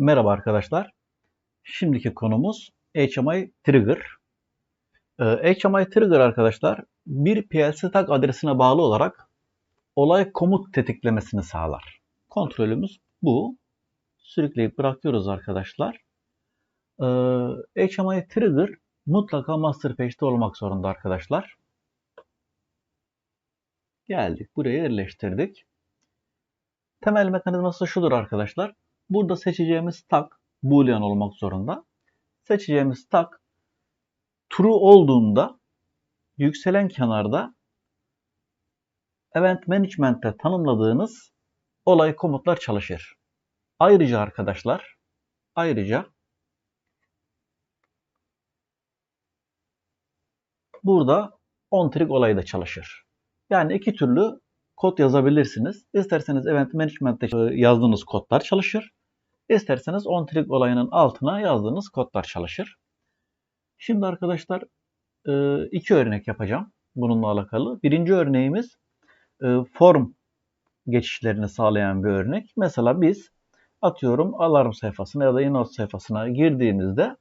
Merhaba arkadaşlar. Şimdiki konumuz HMI Trigger. Ee, HMI Trigger arkadaşlar bir PLC tag adresine bağlı olarak olay komut tetiklemesini sağlar. Kontrolümüz bu. Sürükleyip bırakıyoruz arkadaşlar. Ee, HMI Trigger mutlaka master page'de olmak zorunda arkadaşlar. Geldik. Buraya yerleştirdik. Temel mekanizması şudur arkadaşlar. Burada seçeceğimiz tag boolean olmak zorunda. Seçeceğimiz tag true olduğunda yükselen kenarda event management'te tanımladığınız olay komutlar çalışır. Ayrıca arkadaşlar ayrıca burada on trig olayı da çalışır. Yani iki türlü kod yazabilirsiniz. İsterseniz Event Management'te yazdığınız kodlar çalışır. İsterseniz on-trig olayının altına yazdığınız kodlar çalışır. Şimdi arkadaşlar e, iki örnek yapacağım bununla alakalı. Birinci örneğimiz e, form geçişlerini sağlayan bir örnek. Mesela biz atıyorum alarm sayfasına ya da inot sayfasına girdiğimizde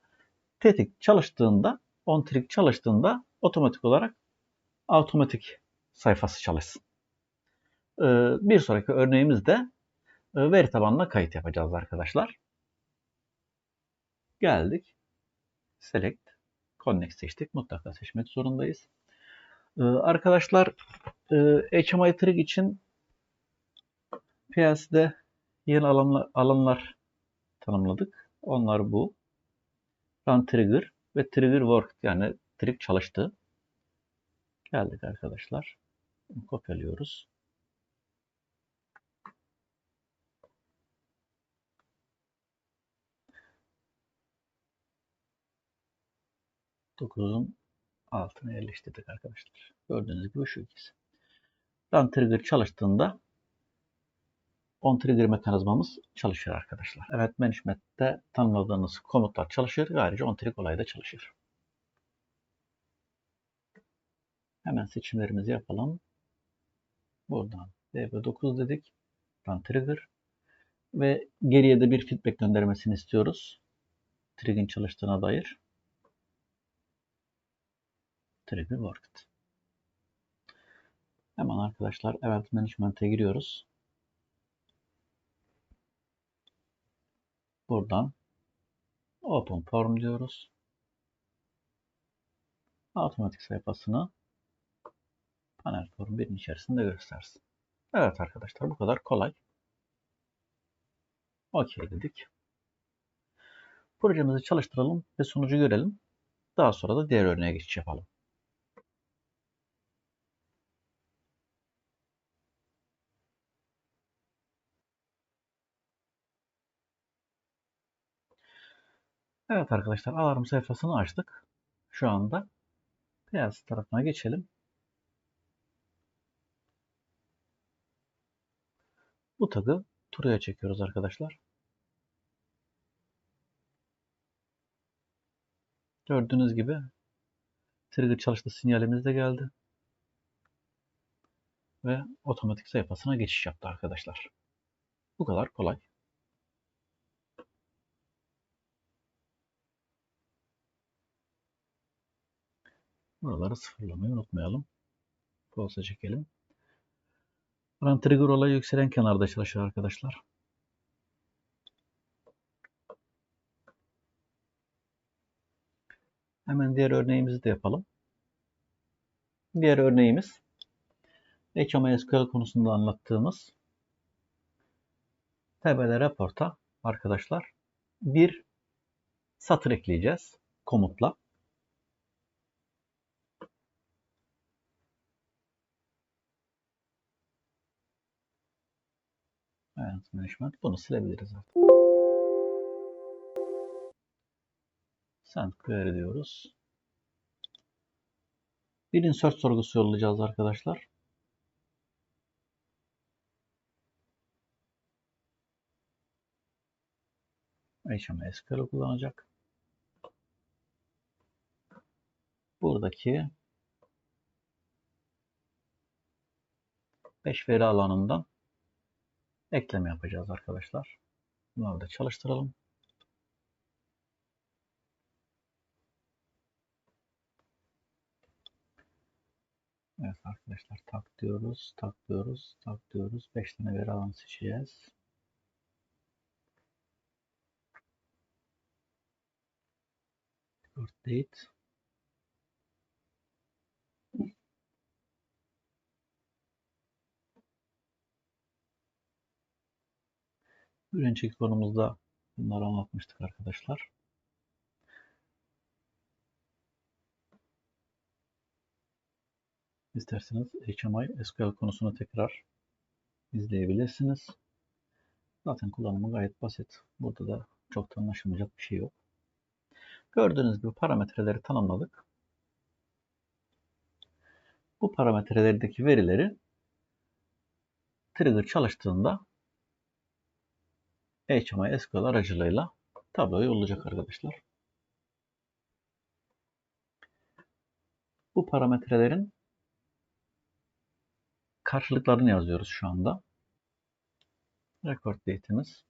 tetik çalıştığında, on-trig çalıştığında otomatik olarak otomatik sayfası çalışsın. E, bir sonraki örneğimizde veri tabanına kayıt yapacağız arkadaşlar. Geldik. Select. Connect seçtik. Mutlaka seçmek zorundayız. Arkadaşlar HMI Trig için PLC'de yeni alanlar, alanlar tanımladık. Onlar bu. Run Trigger ve Trigger Work yani trig çalıştı. Geldik arkadaşlar. Kopyalıyoruz. 9'un altına yerleştirdik arkadaşlar. Gördüğünüz gibi şu ikisi. Run trigger çalıştığında on trigger mekanizmamız çalışır arkadaşlar. Evet management'te tanımladığınız komutlar çalışır. Ayrıca on trigger olayı da çalışır. Hemen seçimlerimizi yapalım. Buradan DB9 dedik. Run trigger. Ve geriye de bir feedback göndermesini istiyoruz. Trigger'in çalıştığına dair. Trigger Worked. Hemen arkadaşlar Event Management'e giriyoruz. Buradan Open Form diyoruz. Otomatik sayfasını panel form 1'in içerisinde göstersin. Evet arkadaşlar bu kadar kolay. OK dedik. Projemizi çalıştıralım ve sonucu görelim. Daha sonra da diğer örneğe geçiş yapalım. Evet arkadaşlar alarm sayfasını açtık. Şu anda beyaz tarafına geçelim. Bu tagı True'ya çekiyoruz arkadaşlar. Gördüğünüz gibi trigger çalıştı sinyalimiz de geldi. Ve otomatik sayfasına geçiş yaptı arkadaşlar. Bu kadar kolay. Buraları sıfırlamayı unutmayalım. Pulse'a çekelim. Run trigger olayı yükselen kenarda çalışır arkadaşlar. Hemen diğer örneğimizi de yapalım. Diğer örneğimiz HMSQL konusunda anlattığımız TBL raporta arkadaşlar bir satır ekleyeceğiz komutla. Event Management. Bunu silebiliriz artık. Send query diyoruz. Bir insert sorgusu yollayacağız arkadaşlar. HMSQL kullanacak. Buradaki 5 veri alanından ekleme yapacağız arkadaşlar. Bunları da çalıştıralım. Evet arkadaşlar tak diyoruz, tak diyoruz, tak diyoruz. 5 tane veri alanı seçeceğiz. Date Bir önceki konumuzda bunları anlatmıştık arkadaşlar. İsterseniz HMI SQL konusunu tekrar izleyebilirsiniz. Zaten kullanımı gayet basit. Burada da çok da anlaşılmayacak bir şey yok. Gördüğünüz gibi parametreleri tanımladık. Bu parametrelerdeki verileri trigger çalıştığında HMI SQL aracılığıyla tabloya yollayacak arkadaşlar. Bu parametrelerin karşılıklarını yazıyoruz şu anda. Record date'imiz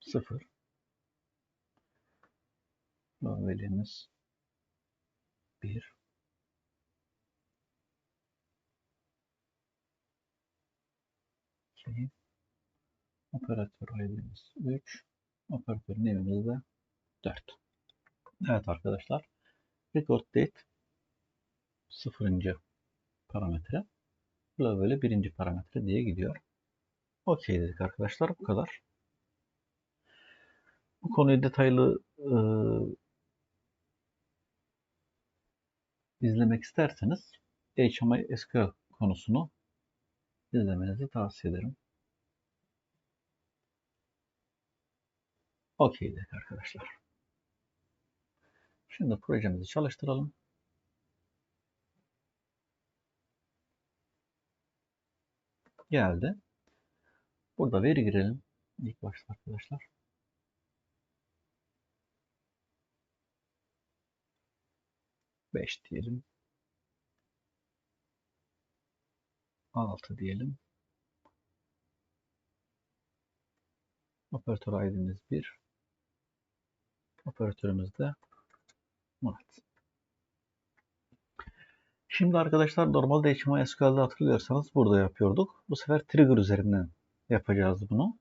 0 Velimiz 1 2 Operatör ID'miz 3 Operatör nevimiz de 4 Evet arkadaşlar Record date sıfırıncı parametre. Bu böyle birinci parametre diye gidiyor. Okey dedik arkadaşlar. Bu kadar. Bu konuyu detaylı e, izlemek isterseniz HMI SQL konusunu izlemenizi tavsiye ederim. Okey dedik arkadaşlar. Şimdi projemizi çalıştıralım. geldi. Burada veri girelim. İlk başta arkadaşlar. Beş diyelim. Altı diyelim. Operatör ID'miz 1. Operatörümüz de Murat. Şimdi arkadaşlar normalde HTML SQL'de hatırlıyorsanız burada yapıyorduk. Bu sefer trigger üzerinden yapacağız bunu.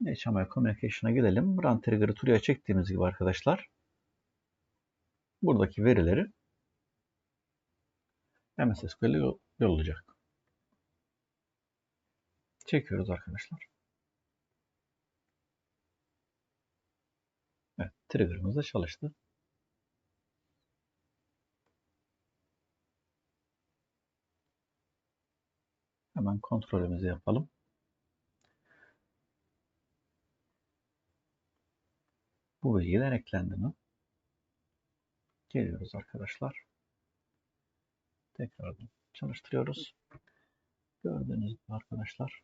HTML Communication'a gidelim. Run trigger'ı true'ya çektiğimiz gibi arkadaşlar buradaki verileri MS SQL'e yollayacak. Çekiyoruz arkadaşlar. Evet, trigger'ımız da çalıştı. Hemen kontrolümüzü yapalım. Bu bilgiler eklendi mi? Geliyoruz arkadaşlar. Tekrar çalıştırıyoruz. Gördüğünüz gibi arkadaşlar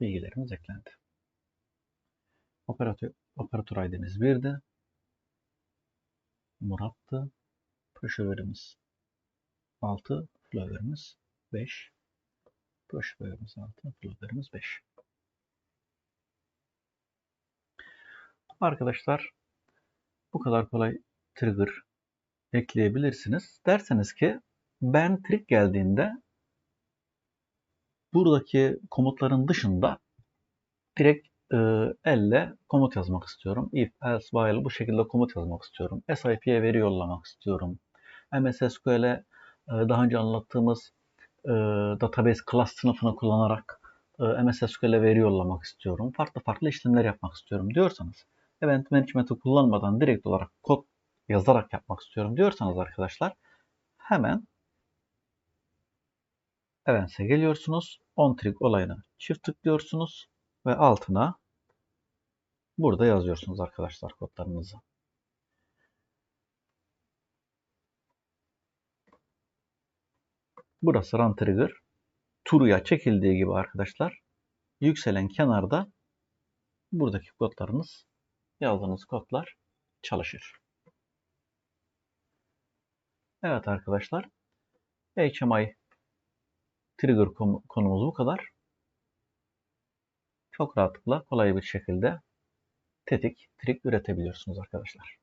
bilgilerimiz eklendi. Operatör, operatör ID'miz 1'di. Murat'tı. Proşeverimiz 6, flower'ımız 5. Push flower'ımız 6, flower'ımız 5. Arkadaşlar bu kadar kolay trigger ekleyebilirsiniz. Derseniz ki ben trig geldiğinde buradaki komutların dışında direkt e, elle komut yazmak istiyorum. If, else, while bu şekilde komut yazmak istiyorum. SIP'ye veri yollamak istiyorum. MS SQL'e ee, daha önce anlattığımız e, database class sınıfını kullanarak e, MS SQL'e veri yollamak istiyorum. Farklı farklı işlemler yapmak istiyorum diyorsanız event management'ı kullanmadan direkt olarak kod yazarak yapmak istiyorum diyorsanız arkadaşlar hemen Events'e geliyorsunuz. On trig olayına çift tıklıyorsunuz ve altına burada yazıyorsunuz arkadaşlar kodlarınızı. Burası run trigger. True'ya çekildiği gibi arkadaşlar yükselen kenarda buradaki kodlarınız yazdığınız kodlar çalışır. Evet arkadaşlar HMI trigger konumuz bu kadar. Çok rahatlıkla kolay bir şekilde tetik, trik üretebiliyorsunuz arkadaşlar.